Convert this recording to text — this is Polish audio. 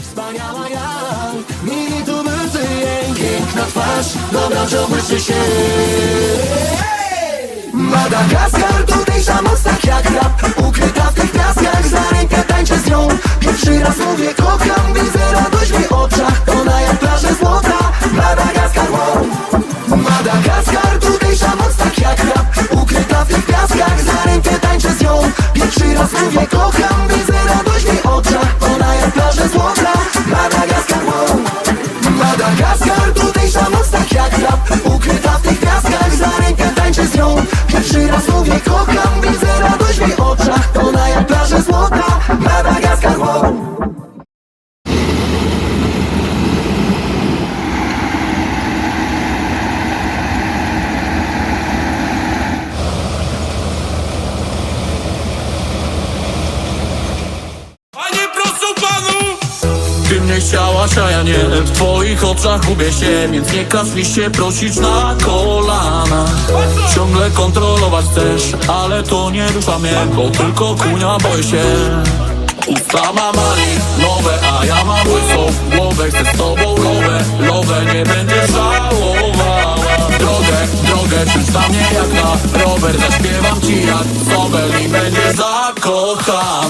Wspaniała jak Mini tubylcy jej Piękna twarz, dobra, że błyszy się. Madagaskar, tutejsza moc tak jak rap. Ukryta w tych piaskach, za rękę tańczę z nią. Pierwszy raz mówię kocham, widzę radość w jej oczach. Ona jak plaże złota, Madagaskar, wow. Madagaskar, tutejsza moc tak jak rap. Ukryta w tych piaskach, za rękę tańczę z nią. Pierwszy raz mówię kocham, Raz mówię kocham, widzę radość w jej oczach. Ona jak plaże złota, Madagaskar, wow! Ty mnie chciałaś, a ja nie. W twoich oczach gubię się Więc nie każ mi się prosić na kolana Kontrolować też Ale to nie rusza mnie Bo tylko kunia boję się. Usta ma mali, nowe, a ja mam łysą głowę Chcę z tobą lowę, lowę Nie będziesz żałowała. Drogę, drogę, czyś na mnie jak na rower Zaśpiewam ci jak Sobel i będziesz zakochana